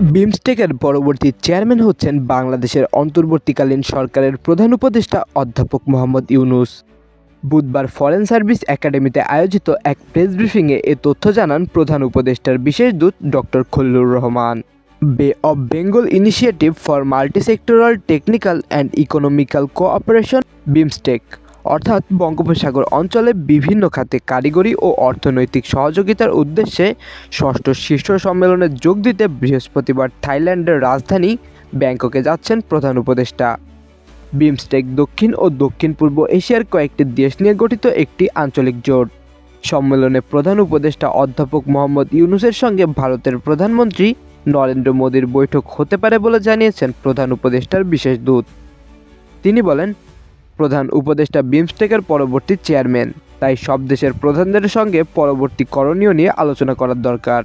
বিমস্টেকের পরবর্তী চেয়ারম্যান হচ্ছেন বাংলাদেশের অন্তর্বর্তীকালীন সরকারের প্রধান উপদেষ্টা অধ্যাপক মোহাম্মদ ইউনুস। বুধবার ফরেন সার্ভিস একাডেমিতে আয়োজিত এক প্রেস ব্রিফিংয়ে এ তথ্য জানান প্রধান উপদেষ্টার বিশেষ দূত doctor Khalilur Rahman. Bay of Bengal initiative for multisectoral technical and economical cooperation, BIMSTEC. অর্থাৎ বঙ্গোপসাগর অঞ্চলে বিভিন্ন খাতে কারিগরি ও অর্থনৈতিক সহযোগিতার উদ্দেশ্যে ষষ্ঠ শীর্ষ সম্মেলনে যোগ দিতে বৃহস্পতিবার থাইল্যান্ডের রাজধানী ব্যাংককে যাচ্ছেন প্রধান উপদেষ্টা। বিমস্টেক দক্ষিণ ও দক্ষিণ পূর্ব এশিয়ার কয়েকটি দেশ নিয়ে গঠিত একটি আঞ্চলিক জোট। সম্মেলনে প্রধান উপদেষ্টা অধ্যাপক মোহাম্মদ ইউনুসের সঙ্গে ভারতের প্রধানমন্ত্রী নরেন্দ্র মোদীর বৈঠক হতে পারে বলে জানিয়েছেন প্রধান উপদেষ্টার বিশেষ দূত। তিনি বলেন প্রধান উপদেষ্টা বিমস্টেকের পরবর্তী চেয়ারম্যান। তাই সব দেশের প্রধানদের সঙ্গে পরবর্তী করণীয় নিয়ে আলোচনা করার দরকার।